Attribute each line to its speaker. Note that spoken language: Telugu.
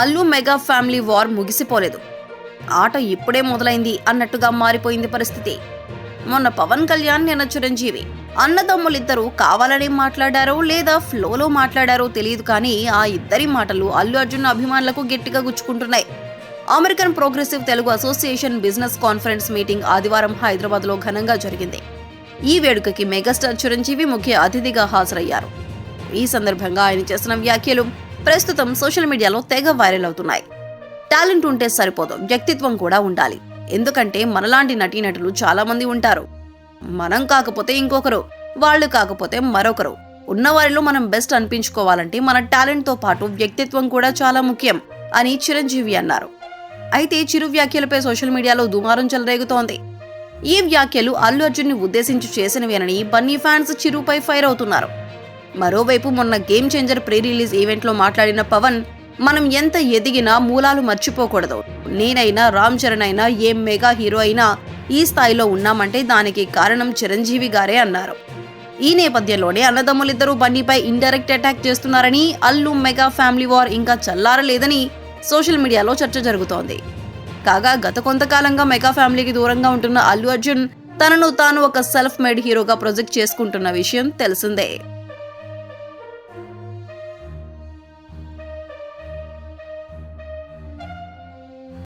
Speaker 1: అల్లు మెగా ఫ్యామిలీ వార్ ముగిసిపోలేదు. ఆట ఇప్పుడే మొదలైంది అన్నట్టుగా మారిపోయింది పరిస్థితి. మొన్న పవన్ కళ్యాణ్ నిన్న చిరంజీవి అన్నదమ్ములిద్దరూ కావాలని మాట్లాడారో లేదా ఫ్లోలో మాట్లాడారో తెలియదు కానీ ఆ ఇద్దరి మాటలు అల్లు అర్జున్ అభిమానులకు గట్టిగా గుచ్చుకుంటున్నాయి. American progressive Telugu association business conference meeting ఆదివారం హైదరాబాద్లో ఘనంగా జరిగింది. ఈ వేడుకకి మెగాస్టార్ చిరంజీవి ముఖ్య అతిథిగా హాజరయ్యారు. ఈ సందర్భంగా ఆయన చేసిన వ్యాఖ్యలు ప్రస్తుతం సోషల్ మీడియాలో తెగ వైరల్ అవుతున్నాయి. టాలెంట్ ఉంటే సరిపోదు వ్యక్తిత్వం కూడా ఉండాలి. ఎందుకంటే మనలాంటి నటీనటులు చాలా మంది ఉంటారు. మనం కాకపోతే ఇంకొకరు వాళ్ళు కాకపోతే మరొకరు. ఉన్నవారిలో మనం బెస్ట్ అనిపించుకోవాలంటే మన టాలెంట్తో పాటు వ్యక్తిత్వం కూడా చాలా ముఖ్యం అని చిరంజీవి అన్నారు. అయితే చిరు వ్యాఖ్యలపై సోషల్ మీడియాలో దుమారం చెలరేగుతోంది. ఈ వ్యాఖ్యలు అల్లు అర్జున్ని ఉద్దేశించి చేసినవేనని బన్నీ ఫ్యాన్స్ చిరుపై ఫైర్ అవుతున్నారు. మరోవైపు మొన్న గేమ్ చేంజర్ ప్రీ రిలీజ్ ఈవెంట్లో మాట్లాడిన పవన్ మనం ఎంత ఎదిగినా మూలాలు మర్చిపోకూడదు. నేనైనా రామ్ చరణ్ అయినా ఏ మెగా హీరో అయినా ఈ స్థాయిలో ఉన్నామంటే దానికి కారణం చిరంజీవి గారే అన్నారు. ఈ నేపథ్యంలోనే అన్నదమ్ములిద్దరూ బన్నీపై ఇండైరెక్ట్ అటాక్ చేస్తున్నారని అల్లు మెగా ఫ్యామిలీ వార్ ఇంకా చల్లారలేదని సోషల్ మీడియాలో చర్చ జరుగుతోంది. కాగా గత కొంతకాలంగా మెగా ఫ్యామిలీకి దూరంగా ఉంటున్న అల్లు అర్జున్ తనను తాను ఒక సెల్ఫ్ మేడ్ హీరోగా ప్రొజెక్ట్ చేసుకుంటున్న విషయం తెలిసిందే.